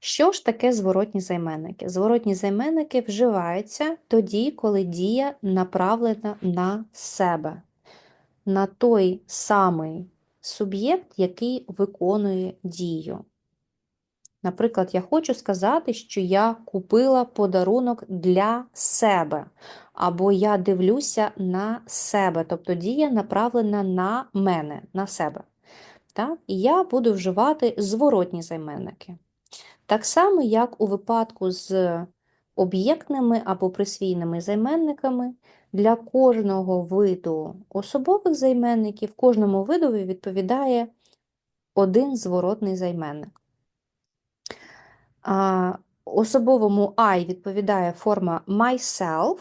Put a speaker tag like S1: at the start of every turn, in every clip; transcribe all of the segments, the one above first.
S1: Що ж таке зворотні займенники? Зворотні займенники вживаються тоді, коли дія направлена на себе, на той самий суб'єкт, який виконує дію. Наприклад, я хочу сказати, що я купила подарунок для себе, або я дивлюся на себе, тобто дія направлена на мене, на себе. Так? І я буду вживати зворотні займенники. Так само, як у випадку з об'єктними або присвійними займенниками, для кожного виду особових займенників, кожному видові відповідає один зворотний займенник. Особовому I відповідає форма myself,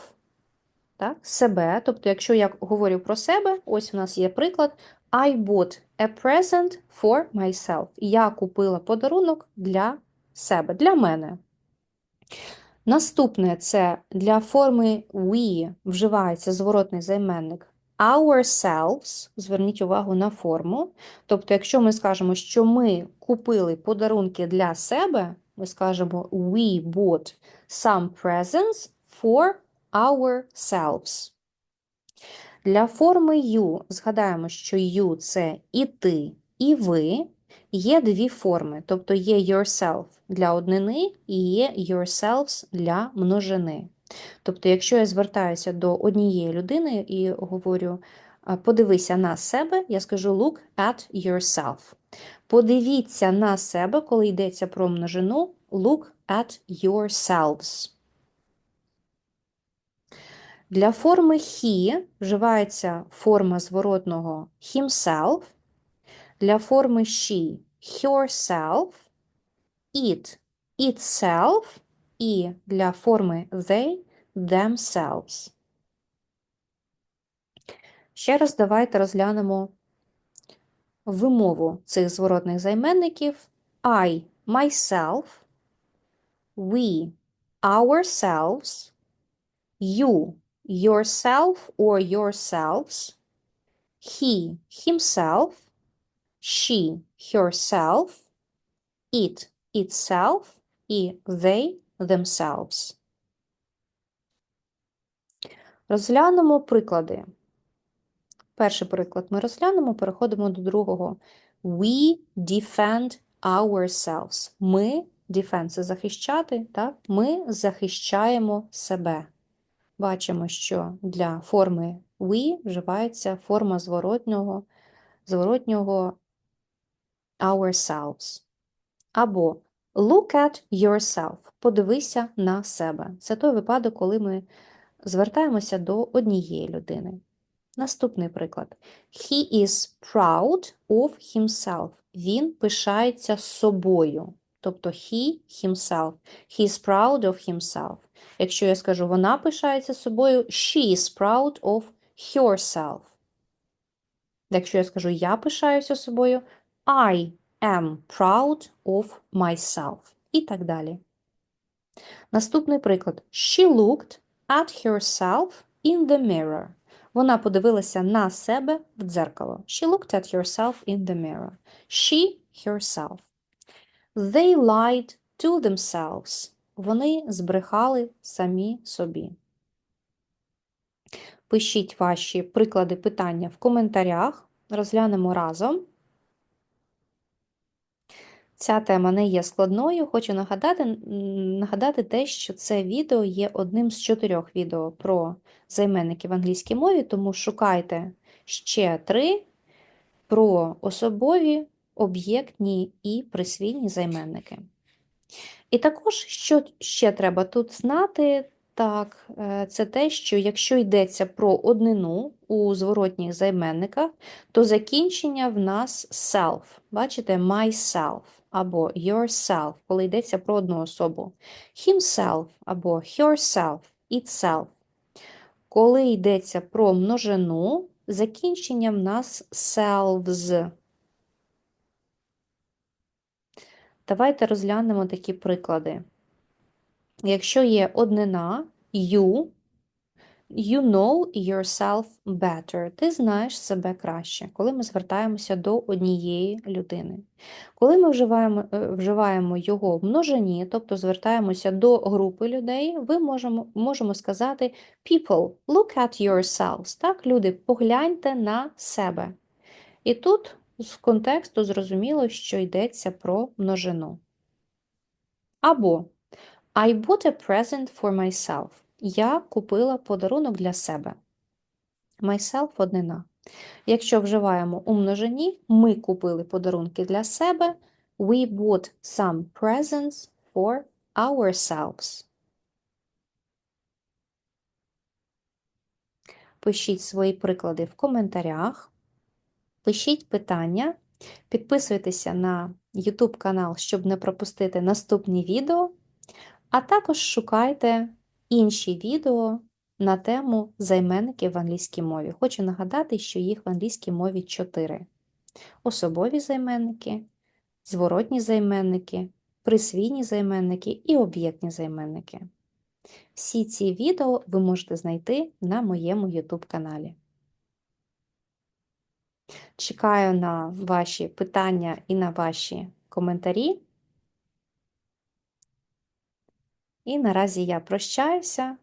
S1: так, себе. Тобто, якщо я говорю про себе, ось у нас є приклад I bought a present for myself. Я купила подарунок для себе, для мене. Наступне це для форми we вживається зворотний займенник ourselves. Зверніть увагу на форму. Тобто, якщо ми скажемо, що ми купили подарунки для себе, ми скажемо we bought some presents for ourselves. Для форми you згадаємо, що you це і ти, і ви. Є дві форми, тобто є yourself для однини і є yourselves для множини. Тобто, якщо я звертаюся до однієї людини і говорю подивися на себе, я скажу look at yourself. Подивіться на себе, коли йдеться про множину, look at yourselves. Для форми he вживається форма зворотного himself, для форми she herself, it itself і для форми they themselves. Ще раз давайте розглянемо вимову цих зворотних займенників I myself, we ourselves, you yourself or yourselves, he himself, she herself, it itself і they themselves. Розглянемо приклади. Перший приклад ми розглянемо, переходимо до другого. We defend ourselves. Ми defend – це захищати, так? ми захищаємо себе. Бачимо, що для форми we вживається форма зворотнього, зворотнього ourselves. Або look at yourself. Подивися на себе. Це той випадок, коли ми звертаємося до однієї людини. Наступний приклад. He is proud of himself. Він пишається собою. Тобто he himself. He is proud of himself. Якщо я скажу, вона пишається собою, she is proud of herself. Якщо я скажу, я пишаюся собою, I am proud of myself. І так далі. Наступний приклад. She looked at herself in the mirror. Вона подивилася на себе в дзеркало. She looked at herself in the mirror. She herself. They lied to themselves. Вони збрехали самі собі. Пишіть ваші приклади питання в коментарях. Розглянемо разом. Ця тема не є складною. Хочу нагадати, нагадати те, що це відео є одним з чотирьох відео про займенники в англійській мові, тому шукайте ще три про особові, об'єктні і присвійні займенники. І також, що ще треба тут знати, так, е, це те, що якщо йдеться про однину у зворотніх займенниках, то закінчення в нас self. Бачите, myself або yourself, коли йдеться про одну особу. Himself або herself, itself. Коли йдеться про множину, закінчення в нас selves. Давайте розглянемо такі приклади. Якщо є однина you, You know yourself better. Ти знаєш себе краще, коли ми звертаємося до однієї людини. Коли ми вживаємо, е, вживаємо його в множині, тобто звертаємося до групи людей, ви можемо, можемо сказати People, look at yourselves. Так, люди, погляньте на себе. І тут з контексту зрозуміло, що йдеться про множину. Або I bought a present for myself. Я купила подарунок для себе. Myself – однина. Якщо вживаємо у множині, ми купили подарунки для себе. We bought some presents for ourselves. Пишіть свої приклади в коментарях. Пишіть питання. Підписуйтеся на YouTube канал, щоб не пропустити наступні відео. А також шукайте інші відео на тему займенників в англійській мові. Хочу нагадати, що їх в англійській мові чотири: особові займенники, зворотні займенники, присвійні займенники і об'єктні займенники. Всі ці відео ви можете знайти на моєму YouTube каналі. Чекаю на ваші питання і на ваші коментарі. І наразі я прощаюся.